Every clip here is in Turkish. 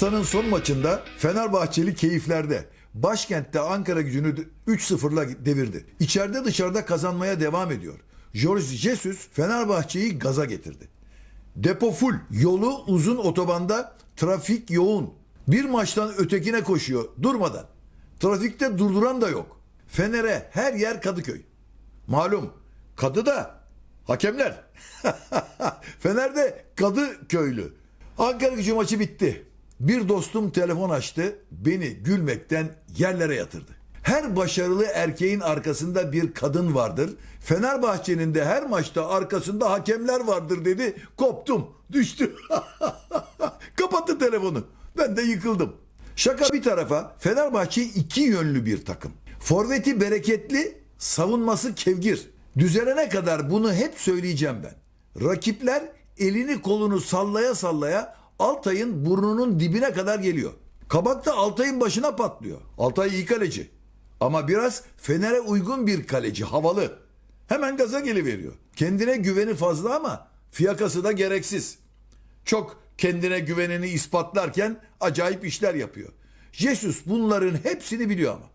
Haftanın son maçında Fenerbahçeli keyiflerde. Başkentte Ankara gücünü 3-0'la devirdi. İçeride dışarıda kazanmaya devam ediyor. Jorge Jesus Fenerbahçe'yi gaza getirdi. Depo full. Yolu uzun otobanda trafik yoğun. Bir maçtan ötekine koşuyor durmadan. Trafikte durduran da yok. Fener'e her yer Kadıköy. Malum kadı da hakemler. Fener'de kadı köylü. Ankara gücü maçı bitti. Bir dostum telefon açtı. Beni gülmekten yerlere yatırdı. Her başarılı erkeğin arkasında bir kadın vardır. Fenerbahçe'nin de her maçta arkasında hakemler vardır dedi. Koptum, düştü. Kapattı telefonu. Ben de yıkıldım. Şaka bir tarafa Fenerbahçe iki yönlü bir takım. Forveti bereketli, savunması kevgir. Düzelene kadar bunu hep söyleyeceğim ben. Rakipler elini kolunu sallaya sallaya Altay'ın burnunun dibine kadar geliyor. Kabak da Altay'ın başına patlıyor. Altay iyi kaleci. Ama biraz Fener'e uygun bir kaleci, havalı. Hemen gaza geliveriyor. Kendine güveni fazla ama fiyakası da gereksiz. Çok kendine güvenini ispatlarken acayip işler yapıyor. Jesus bunların hepsini biliyor ama.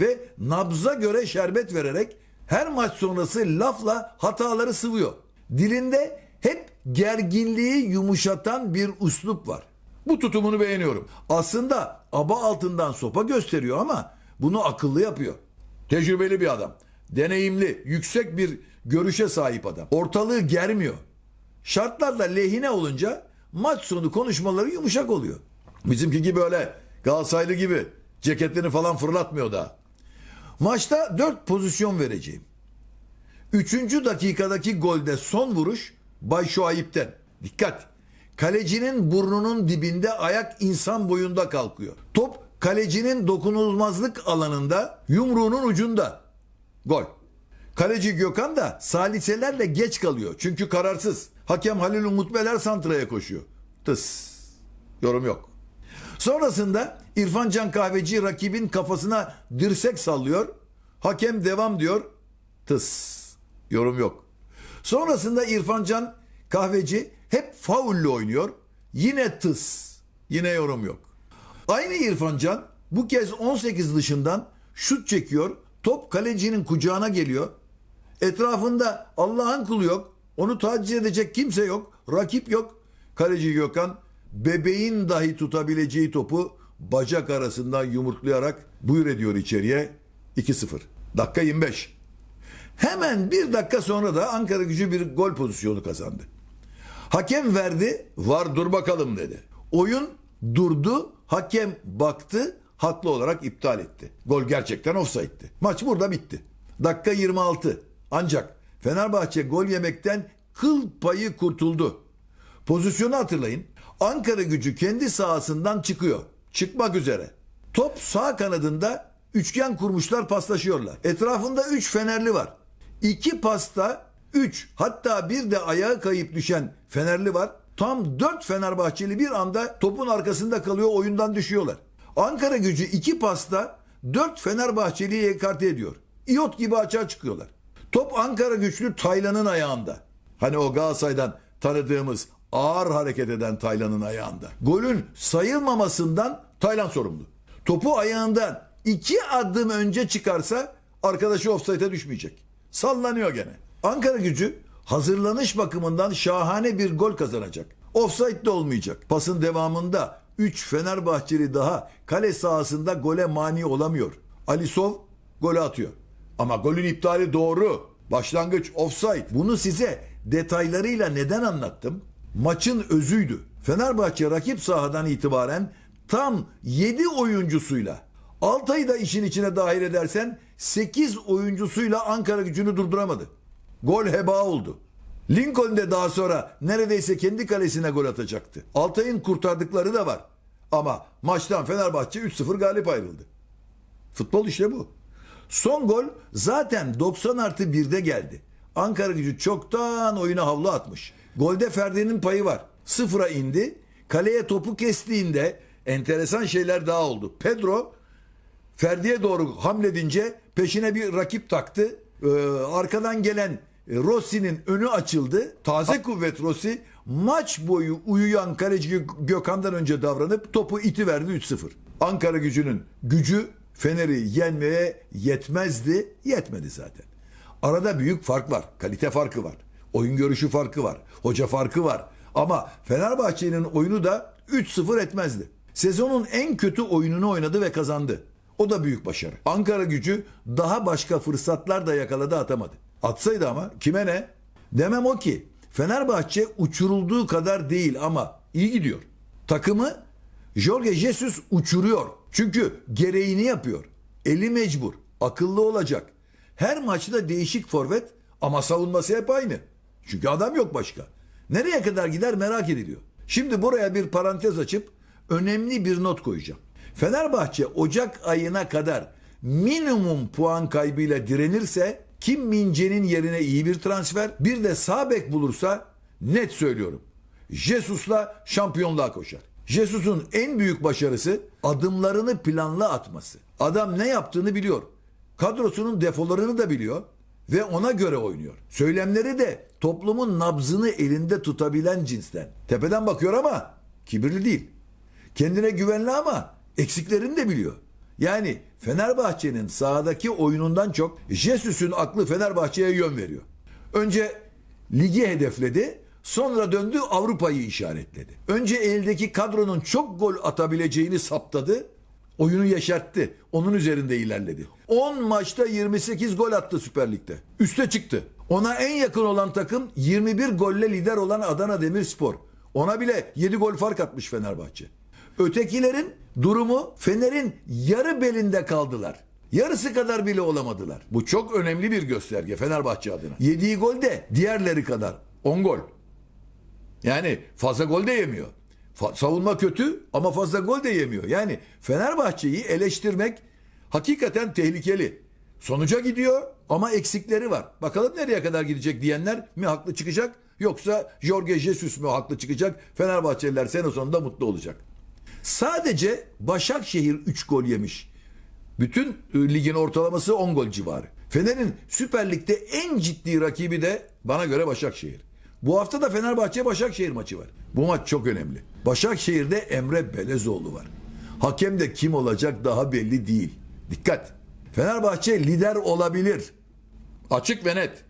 Ve nabza göre şerbet vererek her maç sonrası lafla hataları sıvıyor. Dilinde hep gerginliği yumuşatan bir uslup var. Bu tutumunu beğeniyorum. Aslında aba altından sopa gösteriyor ama bunu akıllı yapıyor. Tecrübeli bir adam. Deneyimli, yüksek bir görüşe sahip adam. Ortalığı germiyor. Şartlarla lehine olunca maç sonu konuşmaları yumuşak oluyor. Bizimki gibi öyle Galatasaraylı gibi ceketlerini falan fırlatmıyor da. Maçta 4 pozisyon vereceğim. Üçüncü dakikadaki golde son vuruş Bay Şuayip'ten. Dikkat! Kalecinin burnunun dibinde ayak insan boyunda kalkıyor. Top kalecinin dokunulmazlık alanında yumruğunun ucunda. Gol. Kaleci Gökhan da saliselerle geç kalıyor. Çünkü kararsız. Hakem Halil Umut Beler santraya koşuyor. Tıs. Yorum yok. Sonrasında İrfan Can Kahveci rakibin kafasına dirsek sallıyor. Hakem devam diyor. Tıs. Yorum yok. Sonrasında İrfan Can Kahveci hep faulle oynuyor. Yine tıs. Yine yorum yok. Aynı İrfan Can bu kez 18 dışından şut çekiyor. Top kalecinin kucağına geliyor. Etrafında Allah'ın kulu yok. Onu taciz edecek kimse yok. Rakip yok. Kaleci Gökhan bebeğin dahi tutabileceği topu bacak arasından yumurtlayarak buyur ediyor içeriye 2-0. Dakika 25. Hemen bir dakika sonra da Ankara gücü bir gol pozisyonu kazandı. Hakem verdi, var dur bakalım dedi. Oyun durdu, hakem baktı, haklı olarak iptal etti. Gol gerçekten offside'ti. Maç burada bitti. Dakika 26. Ancak Fenerbahçe gol yemekten kıl payı kurtuldu. Pozisyonu hatırlayın. Ankara gücü kendi sahasından çıkıyor. Çıkmak üzere. Top sağ kanadında üçgen kurmuşlar paslaşıyorlar. Etrafında 3 Fenerli var. İki pasta 3 hatta bir de ayağa kayıp düşen Fenerli var. Tam 4 Fenerbahçeli bir anda topun arkasında kalıyor oyundan düşüyorlar. Ankara gücü iki pasta 4 Fenerbahçeli'yi ekarte ediyor. İyot gibi açığa çıkıyorlar. Top Ankara güçlü Taylan'ın ayağında. Hani o Galatasaray'dan tanıdığımız ağır hareket eden Taylan'ın ayağında. Golün sayılmamasından Taylan sorumlu. Topu ayağından iki adım önce çıkarsa arkadaşı offside'e düşmeyecek. Sallanıyor gene. Ankara gücü hazırlanış bakımından şahane bir gol kazanacak. Offside de olmayacak. Pasın devamında 3 Fenerbahçeli daha kale sahasında gole mani olamıyor. Alisov golü atıyor. Ama golün iptali doğru. Başlangıç offside. Bunu size detaylarıyla neden anlattım? Maçın özüydü. Fenerbahçe rakip sahadan itibaren tam 7 oyuncusuyla Altay'ı da işin içine dahil edersen 8 oyuncusuyla Ankara gücünü durduramadı. Gol heba oldu. Lincoln de daha sonra neredeyse kendi kalesine gol atacaktı. Altay'ın kurtardıkları da var. Ama maçtan Fenerbahçe 3-0 galip ayrıldı. Futbol işte bu. Son gol zaten 90 artı 1'de geldi. Ankara gücü çoktan oyuna havlu atmış. Golde Ferdi'nin payı var. Sıfıra indi. Kaleye topu kestiğinde enteresan şeyler daha oldu. Pedro Ferdi'ye doğru hamledince peşine bir rakip taktı. Ee, arkadan gelen e, Rossi'nin önü açıldı. Taze kuvvet Rossi maç boyu uyuyan kaleci Gö- Gökhan'dan önce davranıp topu iti verdi 3-0. Ankara gücünün gücü Fener'i yenmeye yetmezdi. Yetmedi zaten. Arada büyük fark var. Kalite farkı var. Oyun görüşü farkı var. Hoca farkı var. Ama Fenerbahçe'nin oyunu da 3-0 etmezdi. Sezonun en kötü oyununu oynadı ve kazandı. O da büyük başarı. Ankara gücü daha başka fırsatlar da yakaladı atamadı. Atsaydı ama kime ne? Demem o ki Fenerbahçe uçurulduğu kadar değil ama iyi gidiyor. Takımı Jorge Jesus uçuruyor. Çünkü gereğini yapıyor. Eli mecbur. Akıllı olacak. Her maçta değişik forvet ama savunması hep aynı. Çünkü adam yok başka. Nereye kadar gider merak ediliyor. Şimdi buraya bir parantez açıp önemli bir not koyacağım. Fenerbahçe Ocak ayına kadar minimum puan kaybıyla direnirse Kim Mince'nin yerine iyi bir transfer bir de sağ bulursa net söylüyorum. Jesus'la şampiyonluğa koşar. Jesus'un en büyük başarısı adımlarını planlı atması. Adam ne yaptığını biliyor. Kadrosunun defolarını da biliyor ve ona göre oynuyor. Söylemleri de toplumun nabzını elinde tutabilen cinsten. Tepeden bakıyor ama kibirli değil. Kendine güvenli ama eksiklerini de biliyor. Yani Fenerbahçe'nin sahadaki oyunundan çok Jesus'un aklı Fenerbahçe'ye yön veriyor. Önce ligi hedefledi, sonra döndü Avrupa'yı işaretledi. Önce eldeki kadronun çok gol atabileceğini saptadı, oyunu yeşertti. Onun üzerinde ilerledi. 10 maçta 28 gol attı Süper Lig'de. Üste çıktı. Ona en yakın olan takım 21 golle lider olan Adana Demirspor. Ona bile 7 gol fark atmış Fenerbahçe. Ötekilerin durumu Fener'in yarı belinde kaldılar. Yarısı kadar bile olamadılar. Bu çok önemli bir gösterge Fenerbahçe adına. Yediği gol de diğerleri kadar 10 gol. Yani fazla gol de yemiyor. Fa- savunma kötü ama fazla gol de yemiyor. Yani Fenerbahçe'yi eleştirmek hakikaten tehlikeli. Sonuca gidiyor ama eksikleri var. Bakalım nereye kadar gidecek diyenler mi haklı çıkacak yoksa Jorge Jesus mu haklı çıkacak? Fenerbahçeliler sene sonunda mutlu olacak. Sadece Başakşehir 3 gol yemiş. Bütün e, ligin ortalaması 10 gol civarı. Fener'in Süper Lig'de en ciddi rakibi de bana göre Başakşehir. Bu hafta da Fenerbahçe Başakşehir maçı var. Bu maç çok önemli. Başakşehir'de Emre Belezoğlu var. Hakem de kim olacak daha belli değil. Dikkat. Fenerbahçe lider olabilir. Açık ve net.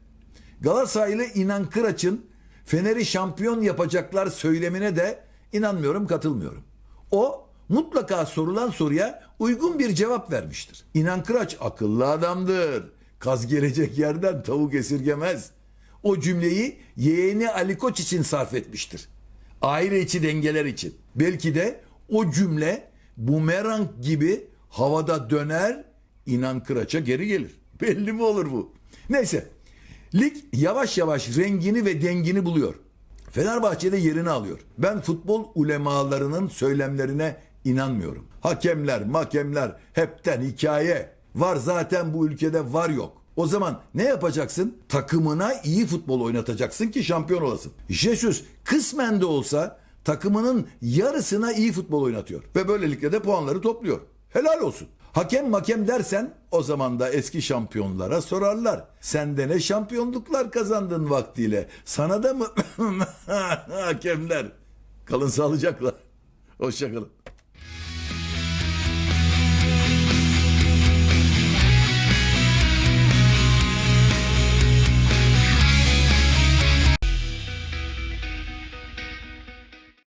Galatasaraylı İnan Kıraç'ın Fener'i şampiyon yapacaklar söylemine de inanmıyorum, katılmıyorum. O mutlaka sorulan soruya uygun bir cevap vermiştir. İnan Kıraç akıllı adamdır. Kaz gelecek yerden tavuk esirgemez. O cümleyi yeğeni Ali Koç için sarf etmiştir. Aile içi dengeler için. Belki de o cümle bumerang gibi havada döner, İnan Kıraç'a geri gelir. Belli mi olur bu? Neyse. Lig yavaş yavaş rengini ve dengini buluyor. Fenerbahçe'de yerini alıyor. Ben futbol ulemalarının söylemlerine inanmıyorum. Hakemler, makemler hepten hikaye. Var zaten bu ülkede var yok. O zaman ne yapacaksın? Takımına iyi futbol oynatacaksın ki şampiyon olasın. Jesus kısmen de olsa takımının yarısına iyi futbol oynatıyor. Ve böylelikle de puanları topluyor. Helal olsun. Hakem makem dersen o zaman da eski şampiyonlara sorarlar. Sen de ne şampiyonluklar kazandın vaktiyle. Sana da mı hakemler? Kalın sağlıcakla. Hoşçakalın.